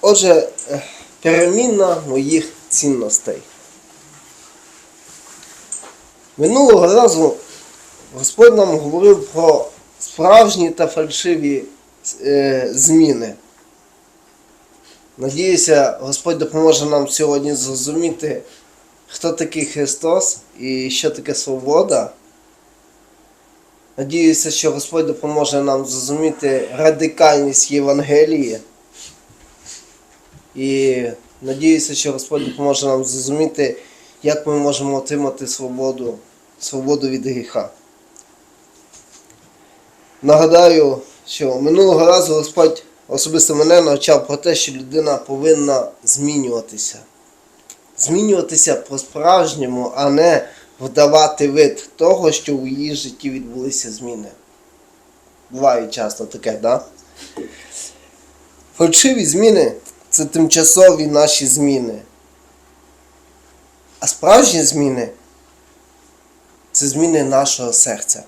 Отже, е, переміна моїх цінностей. Минулого разу Господь нам говорив про справжні та фальшиві е, зміни. Надіюся, Господь допоможе нам сьогодні зрозуміти, хто такий Христос і що таке свобода. Надіюся, що Господь допоможе нам зрозуміти радикальність Євангелії. І надіюся, що Господь допоможе нам зрозуміти, як ми можемо отримати свободу, свободу від гріха. Нагадаю, що минулого разу Господь особисто мене навчав про те, що людина повинна змінюватися. Змінюватися по-справжньому, а не вдавати вид того, що у її житті відбулися зміни. Буває часто таке, так? Да? Фальшиві зміни це тимчасові наші зміни. А справжні зміни це зміни нашого серця.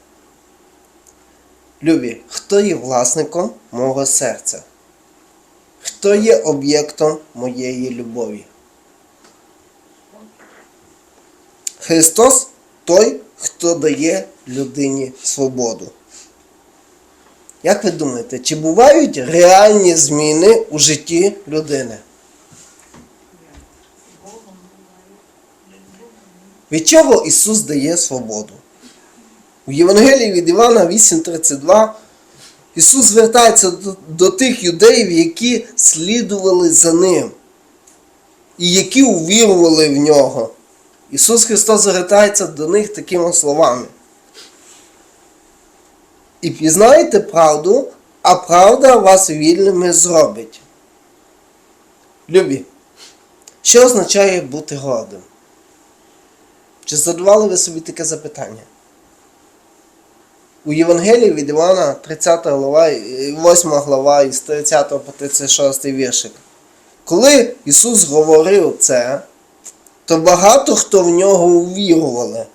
Любі, хто є власником мого серця? Хто є об'єктом моєї любові? Христос той, хто дає людині свободу. Як ви думаєте, чи бувають реальні зміни у житті людини? Від чого Ісус дає свободу? У Євангелії від Івана 8:32 Ісус звертається до, до тих юдеїв, які слідували за Ним і які увірували в нього. Ісус Христос звертається до них такими словами. І пізнаєте правду, а правда вас вільними зробить. Любі, що означає бути гордим? Чи задавали ви собі таке запитання? У Євангелії від Івана 30 глава, е, 8 глава із 30 по 36 віршик. Коли Ісус говорив це, то багато хто в нього увірували.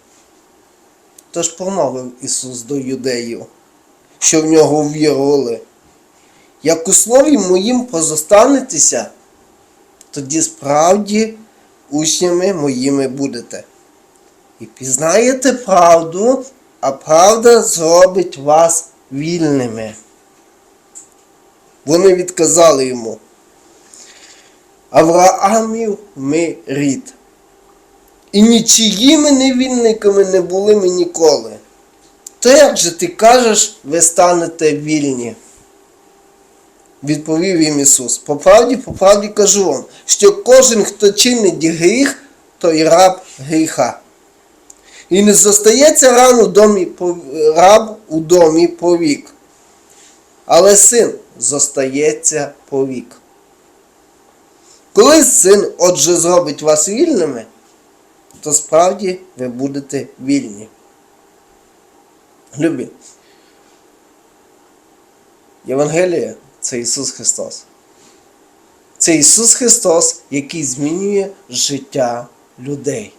Тож промовив Ісус до юдеїв, що в нього ввірували. Як у слові моїм позостанетеся, тоді справді учнями моїми будете. І пізнаєте правду, а правда зробить вас вільними. Вони відказали йому. Авраамів ми рід. І нічиїми невільниками не були ми ніколи. То як же ти кажеш, ви станете вільні? Відповів їм Ісус. По правді, по правді кажу вам, що кожен, хто чинить гріх, той раб гріха. І не зостається ран у домі, раб у домі повік, але син зостається повік. Коли син отже зробить вас вільними, то справді ви будете вільні. Любі. Євангелія це Ісус Христос. Це Ісус Христос, який змінює життя людей.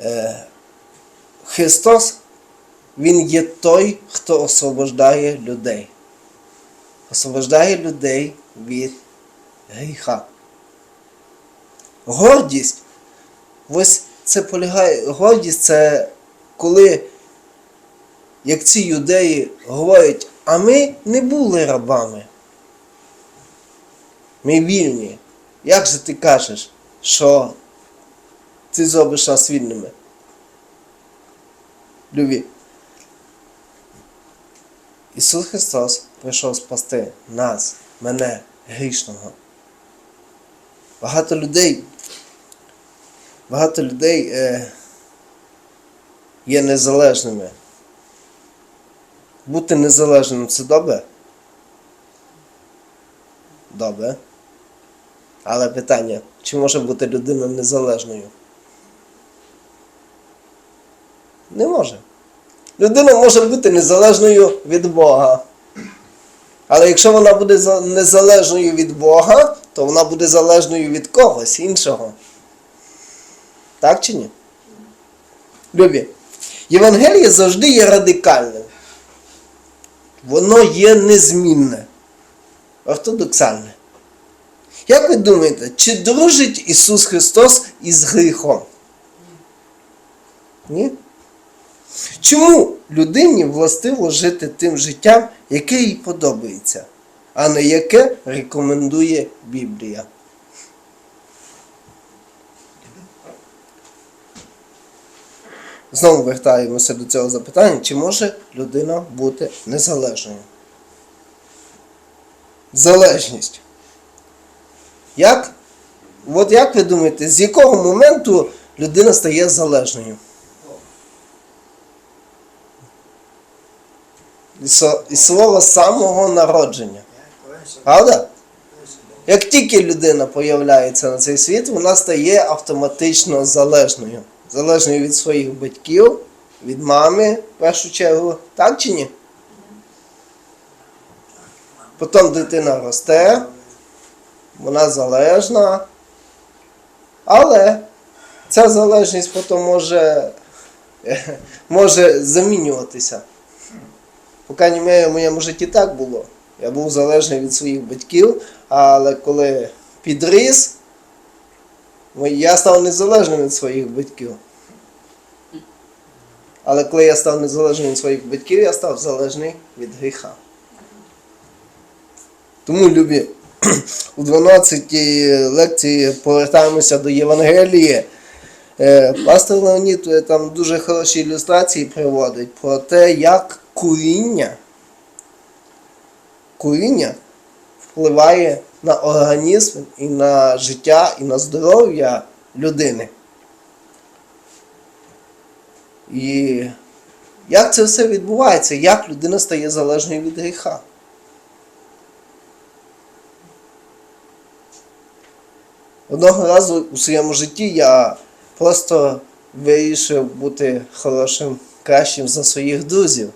Е, Христос, Він є той, хто освобождає людей. Освобождає людей від гріха. Гордість. Ось це полягає. Гордість це коли, як ці юдеї говорять, а ми не були рабами. Ми вільні. Як же ти кажеш, що ти зробиш нас вільними? Любі. Ісус Христос прийшов спасти нас, мене, грішного. Багато людей, багато людей е, є незалежними. Бути незалежним це добре? Добре. Але питання, чи може бути людина незалежною? Не може. Людина може бути незалежною від Бога. Але якщо вона буде незалежною від Бога, то вона буде залежною від когось іншого. Так чи ні? Любі, Євангеліє завжди є радикальним. воно є незмінне, ортодоксальне. Як ви думаєте, чи дружить Ісус Христос із гріхом? Ні? Чому людині властиво жити тим життям, яке їй подобається, а не яке рекомендує Біблія? Знову вертаємося до цього запитання, чи може людина бути незалежною? Залежність. Як? От як ви думаєте, з якого моменту людина стає залежною? І слова самого народження. Правда? Як тільки людина появляється на цей світ, вона стає автоматично залежною. Залежною від своїх батьків, від мами, в першу чергу, так чи ні? Потім дитина росте, вона залежна, але ця залежність потім може, може замінюватися. По крайній мірі, в моєму житті так було. Я був залежний від своїх батьків, але коли підріс, я став незалежним від своїх батьків. Але коли я став незалежним від своїх батьків, я став залежний від гріха. Тому, любі, у 12-й лекції повертаємося до Євангелії. Е, Пастор Леонід е, там дуже хороші ілюстрації приводить про те, як куріння, куріння впливає на організм і на життя, і на здоров'я людини. І як це все відбувається? Як людина стає залежною від гріха? Одного разу у своєму житті я просто вирішив бути хорошим, кращим за своїх друзів.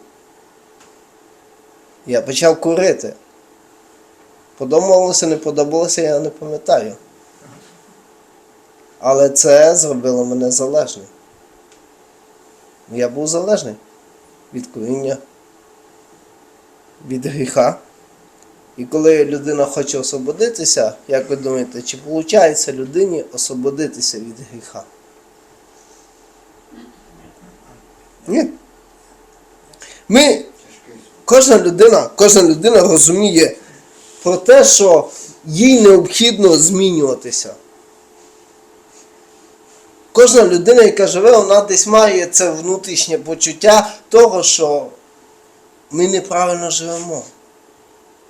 Я почав курити. Подобалося, не подобалося, я не пам'ятаю. Але це зробило мене залежним. Я був залежний від куріння, від гріха. І коли людина хоче освободитися, як ви думаєте, чи виходить людині освободитися від гріха? Ні. Ми, кожна людина, кожна людина розуміє про те, що їй необхідно змінюватися. Кожна людина, яка живе, вона десь має це внутрішнє почуття того, що ми неправильно живемо.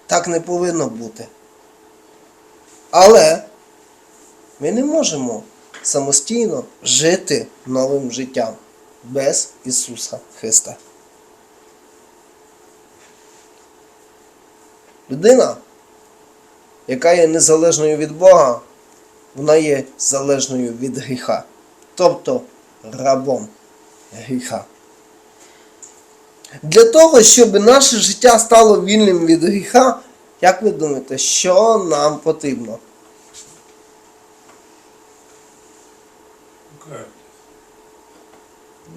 Так не повинно бути. Але ми не можемо самостійно жити новим життям без Ісуса Христа. Людина, яка є незалежною від Бога, вона є залежною від гріха, тобто рабом гріха. Для того, щоб наше життя стало вільним від гріха, як ви думаєте, що нам потрібно?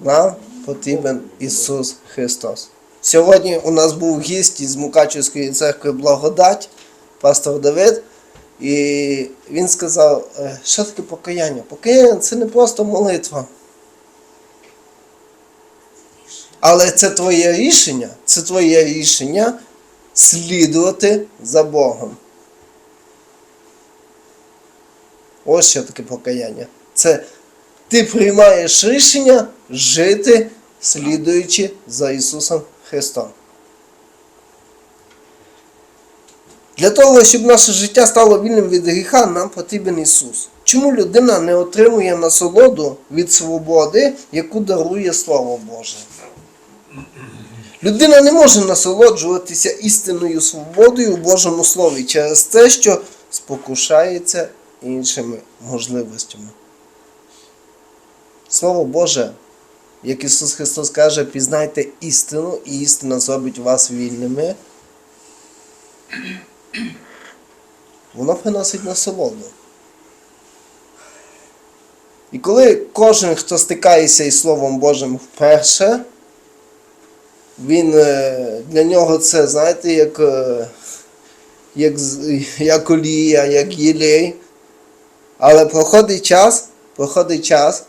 Нам потрібен Ісус Христос. Сьогодні у нас був гість із Мукачівської церкви Благодать, пастор Давид. І він сказав, «Е, що таке покаяння? Покаяння це не просто молитва. Але це твоє рішення, це твоє рішення слідувати за Богом. Ось що таке покаяння. Це ти приймаєш рішення жити, слідуючи за Ісусом Христом. Для того, щоб наше життя стало вільним від гріха, нам потрібен Ісус. Чому людина не отримує насолоду від свободи, яку дарує Слово Боже? Людина не може насолоджуватися істинною свободою у Божому Слові через те, що спокушається іншими можливостями. Слово Боже, як Ісус Христос каже, пізнайте істину, і істина зробить вас вільними. Воно приносить насолоду. І коли кожен, хто стикається із Словом Божим вперше, він е, для нього це, знаєте, як, е, як, як олія, як єлей. Але проходить час, проходить час,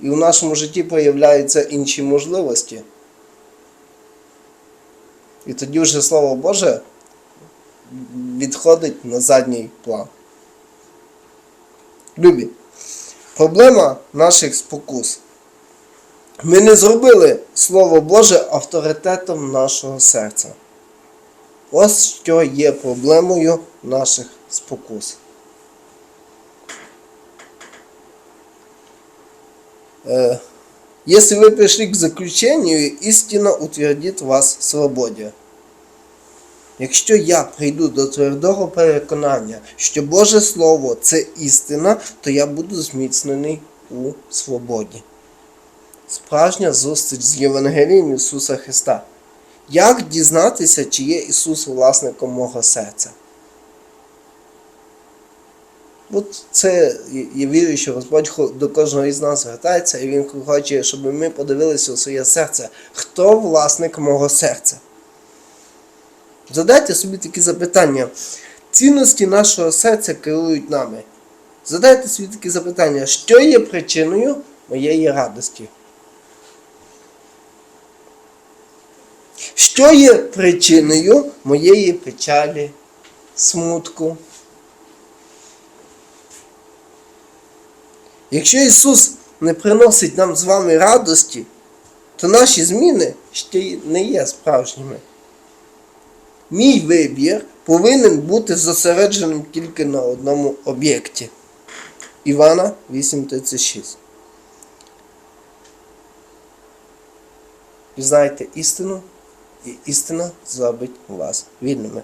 і в нашому житті появляються інші можливості. І тоді вже Слово Боже відходить на задній план. Любі, проблема наших спокус. Ми не зробили Слово Боже авторитетом нашого серця. Ось що є проблемою наших спокус. Э, Если вы пришли к заключению, истина утвердит вас в свободі. Якщо я прийду до твердого переконання, що Боже Слово це істина, то я буду зміцнений у свободі. Справжня зустріч з Євангелієм Ісуса Христа. Як дізнатися, чи є Ісус власником мого серця? От це я вірю, що Господь до кожного із нас звертається, і Він хоче, щоб ми подивилися у своє серце, хто власник мого серця. Задайте собі такі запитання. Цінності нашого серця керують нами. Задайте собі такі запитання, що є причиною моєї радості? Що є причиною моєї печалі, смутку? Якщо Ісус не приносить нам з вами радості, то наші зміни ще не є справжніми. Мій вибір повинен бути зосередженим тільки на одному об'єкті. Івана 8.36. Пізнайте істину, і істина зробить вас вільними.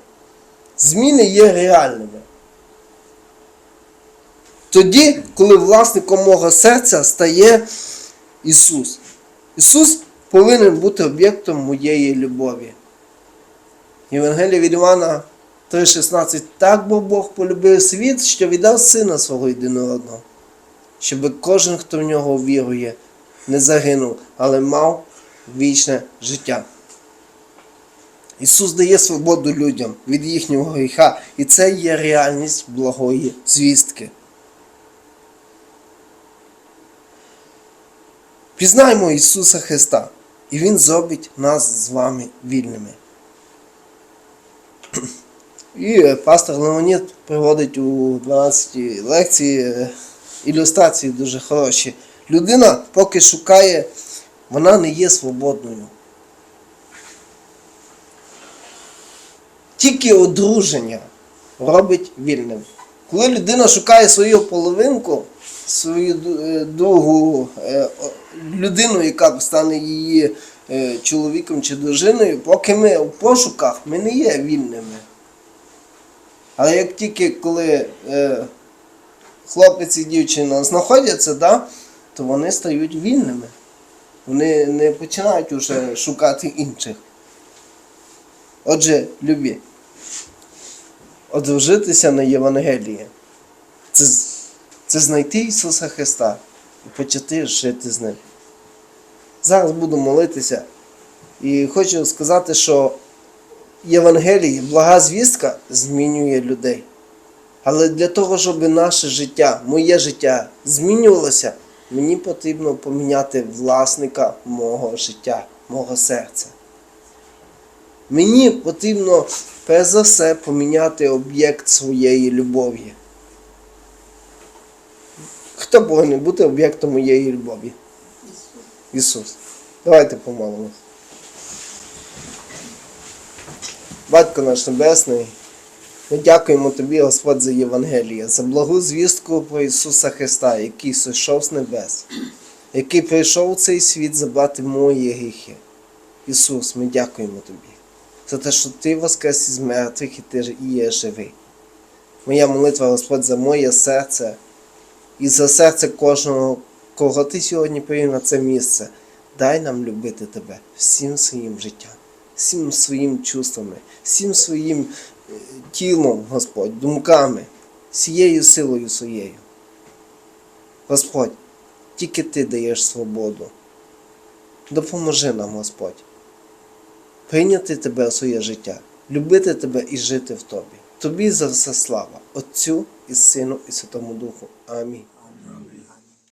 Зміни є реальними. Тоді, коли власником мого серця стає Ісус. Ісус повинен бути об'єктом моєї любові. Євангелія від Івана 3,16 Так бо Бог полюбив світ, що віддав Сина свого єдинородного, щоб кожен, хто в нього вірує, не загинув, але мав вічне життя. Ісус дає свободу людям від їхнього гріха, і це є реальність благої звістки. Пізнаємо Ісуса Христа, і Він зробить нас з вами вільними. І е, пастор Леонід приводить у 12 лекції е, ілюстрації дуже хороші. Людина, поки шукає, вона не є свободною. Тільки одруження робить вільним. Коли людина шукає свою половинку, свою е, другу людину, яка стане її чоловіком чи дружиною, поки ми в пошуках, ми не є вільними. Але як тільки коли е, хлопець і дівчина знаходяться, да, то вони стають вільними. Вони не починають уже шукати інших. Отже, любі, одружитися на Євангелії. Це, це знайти Ісуса Христа і почати жити з Ним. Зараз буду молитися. І хочу сказати, що Євангелії, блага звістка змінює людей. Але для того, щоб наше життя, моє життя змінювалося, мені потрібно поміняти власника мого життя, мого серця. Мені потрібно перш за все поміняти об'єкт своєї любові. Хто повинен бути об'єктом моєї любові? Ісус. Давайте помолимось. Батько наш Небесний, ми дякуємо Тобі, Господь, за Євангеліє, за благу звістку про Ісуса Христа, який сойшов з небес, який прийшов у цей світ забрати мої гріхи. Ісус, ми дякуємо Тобі за те, що Ти воскрес із мертвих і Ти є живий. Моя молитва, Господь, за моє серце і за серце кожного, кого Ти сьогодні привів на це місце. Дай нам любити Тебе всім своїм життям, всім своїм чувствами, всім своїм е, тілом, Господь, думками, всією силою своєю. Господь, тільки Ти даєш свободу. Допоможи нам, Господь. прийняти тебе в своє життя, любити тебе і жити в тобі. Тобі за все слава, Отцю і Сину і Святому Духу. Амінь.